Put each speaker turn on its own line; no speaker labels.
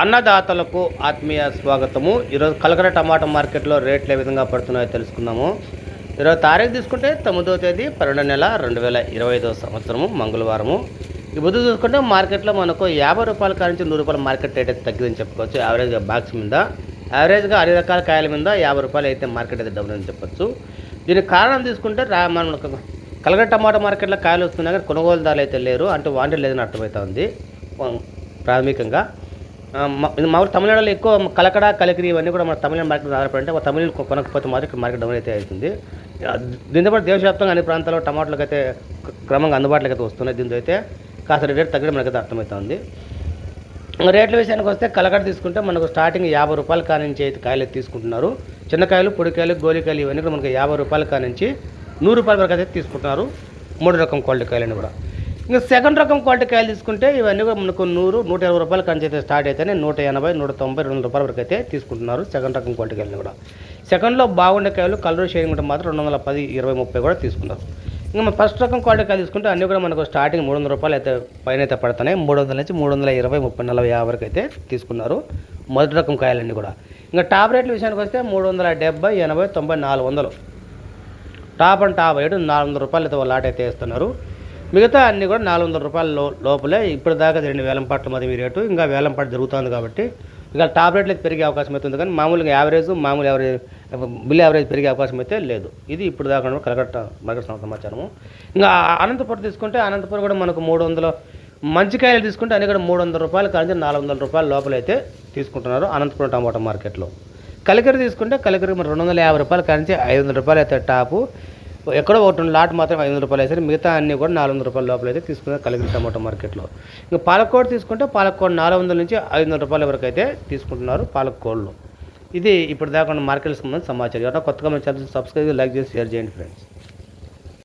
అన్నదాతలకు ఆత్మీయ స్వాగతము. ఈరోజు కలకడ టమాటా మార్కెట్లో రేట్లు ఏ విధంగా పడుతున్నాయో తెలుసుకుందాము. ఈరోజు తారీఖు తీసుకుంటే తొమ్మిదో తేదీ పన్నెండు నెల రెండు వేల ఇరవై ఐదవ సంవత్సరము మంగళవారము. ఈ బుద్ధి చూసుకుంటే మార్కెట్లో మనకు యాభై రూపాయల కాడ నూరు రూపాయల మార్కెట్ రేట్ అయితే తగ్గిందని చెప్పుకోవచ్చు. యావరేజ్గా బాక్స్ మీద యావరేజ్గా అన్ని రకాల కాయల మీద యాభై రూపాయలు అయితే మార్కెట్ అయితే డబ్బులు అని చెప్పొచ్చు. దీనికి కారణం తీసుకుంటే రా మనకు కలగడ టమాటా మార్కెట్లో కాయలు వస్తున్నాయి కానీ కొనుగోలుదారులు అయితే లేరు. అంటే వాంటి లేదని అర్థమవుతుంది ప్రాథమికంగా మా ఊరు తమిళనాడులో ఎక్కువ కలకడ కలకరి ఇవన్నీ కూడా మన తమిళ మార్కెట్ ఆధారపడి తమిళ కొనకపోతే మాత్రం ఇక్కడ మార్కెట్ డౌన్ అయితే అవుతుంది దీంతో పాటు దేశవ్యాప్తంగా అన్ని ప్రాంతాల్లో టమాటాలకు అయితే క్రమంగా అందుబాటులోకి అయితే వస్తున్నాయి దీంతో అయితే. కాస్త రేట్ తగ్గడం మనకైతే అర్థమవుతుంది రేట్ల విషయానికి వస్తే కలకడ తీసుకుంటే మనకు స్టార్టింగ్ యాభై రూపాయల కానించి అయితే కాయలు అయితే తీసుకుంటున్నారు. చిన్నకాయలు పొడికాయలు గోలికాయలు ఇవన్నీ కూడా మనకు యాభై రూపాయల కానించి నూరు రూపాయల వరకు అయితే తీసుకుంటున్నారు. మూడు రకం క్వాలిటీ కాయలని కూడా. ఇంకా సెకండ్ రకం క్వాలిటీ కాయలు తీసుకుంటే ఇవన్నీ కూడా మనకు నూరు నూట ఇరవై రూపాయల కంచి అయితే స్టార్ట్ అయితేనే నూట ఎనభై నూట తొంభై రెండు రూపాయల వరకు అయితే తీసుకుంటున్నారు సెకండ్ రకం క్వాలిటీ కాయలు కూడా. సెకండ్లో బాగుండే కాయలు కలర్ షేడింగ్ ఉంటే మాత్రం రెండు వందల పది ఇరవై ముప్పై కూడా తీసుకుంటారు. ఇంకా మన ఫస్ట్ రకం క్వాలిటీ కాయలు తీసుకుంటే అన్నీ కూడా మనకు స్టార్టింగ్ మూడు వందల రూపాయలు అయితే పైన అయితే పడుతున్నాయి. మూడు వందల నుంచి మూడు వందల ఇరవై ముప్పై నలభై యాభై వరకు అయితే తీసుకున్నారు మొదటి రకం కాయలన్నీ కూడా. ఇంకా టాప్ రేట్ల విషయానికి వస్తే మూడు వందల డెబ్బై ఎనభై తొంభై నాలుగు వందలు. టాప్ అండ్ టాప్ ఏడు నాలుగు వందల రూపాయలు అయితే లాట్ అయితే వేస్తున్నారు. మిగతా అన్నీ కూడా నాలుగు వందల రూపాయల లోపలే ఇప్పుడు దాకా రెండు వేలం పాటల మధ్య మీ రేటు. ఇంకా వేలం పాట జరుగుతుంది కాబట్టి ఇంకా టాప్ పెరిగే అవకాశం అయితే ఉంది కానీ మామూలుగా యావరేజ్ మామూలు యావరేజ్ బిల్ యావరేజ్ పెరిగే అవకాశం అయితే లేదు. ఇది ఇప్పుడు దాకా కలకట్ట మార్కెట్ సమాచారము. ఇంకా అనంతపురం తీసుకుంటే అనంతపురం కూడా మనకు మూడు వందల మంచి కాయలు తీసుకుంటే అన్ని కూడా మూడు వందల రూపాయలు కానీ నాలుగు వందల రూపాయల లోపల అయితే తీసుకుంటున్నారు అనంతపురం టమాటా మార్కెట్లో కలికరి తీసుకుంటే కలికరి మరి రెండు వందల యాభై రూపాయలు కానీ ఐదు వందల రూపాయలు అయితే టాపు. ఎక్కడో ఒకటి రెండు లాట్ మాత్రం ఐదు వందల రూపాయలు వేసారు. మిగతా అన్నీ కూడా నాలుగు వందల రూపాయల లోపల అయితే తీసుకున్నారు కలిగిన టమాటో మార్కెట్లో. ఇంకా పాలకోడ్ తీసుకుంటే పాలకోడ్ నాలుగు వందల నుంచి ఐదు వందల రూపాయల వరకు అయితే తీసుకుంటున్నారు పాలకోడ్లో. ఇది ఇప్పుడు దాకా ఉన్న మార్కెట్కి సంబంధించిన సమాచారం. ఎవరైనా కొత్తగా మన ఛానల్ సబ్స్క్రైబ్ లైక్ చేసి షేర్ చేయండి ఫ్రెండ్స్.